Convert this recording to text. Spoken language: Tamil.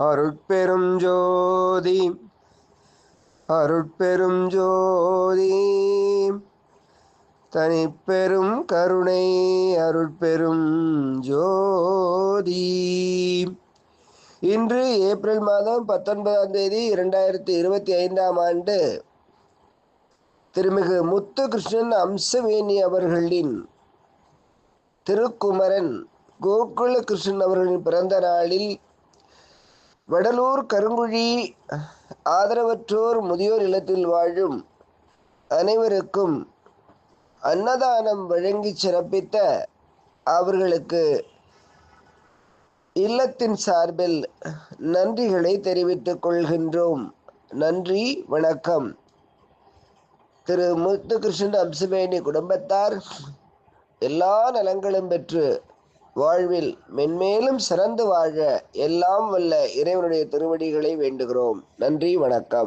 அருட்பெரும் ஜோதி அருட்பெரும் ஜோதி. தனிப்பெரும் கருணை அருட்பெரும் ஜோதி. இன்று ஏப்ரல் மாதம் பத்தொன்பதாம் தேதி இரண்டாயிரத்தி இருபத்தி ஐந்தாம் ஆண்டு திருமிகு முத்து கிருஷ்ணன் அம்சவேணி அவர்களின் திருக்குமரன் கோகுல கிருஷ்ணன் அவர்களின் பிறந்த நாளில் வடலூர் கருங்குழி ஆதரவற்றோர் முதியோர் இல்லத்தில் வாழும் அனைவருக்கும் அன்னதானம் வழங்கி சிறப்பித்த அவர்களுக்கு இல்லத்தின் சார்பில் நன்றிகளை தெரிவித்துக் கொள்கின்றோம். நன்றி வணக்கம். திரு முத்துகிருஷ்ணன் அம்சுவேணி குடும்பத்தார் எல்லா நலங்களும் பெற்று வாழ்வில் மென்மேலும் சிறந்து வாழ எல்லாம் வல்ல இறைவனுடைய திருவடிகளை வேண்டுகிறோம். நன்றி வணக்கம்.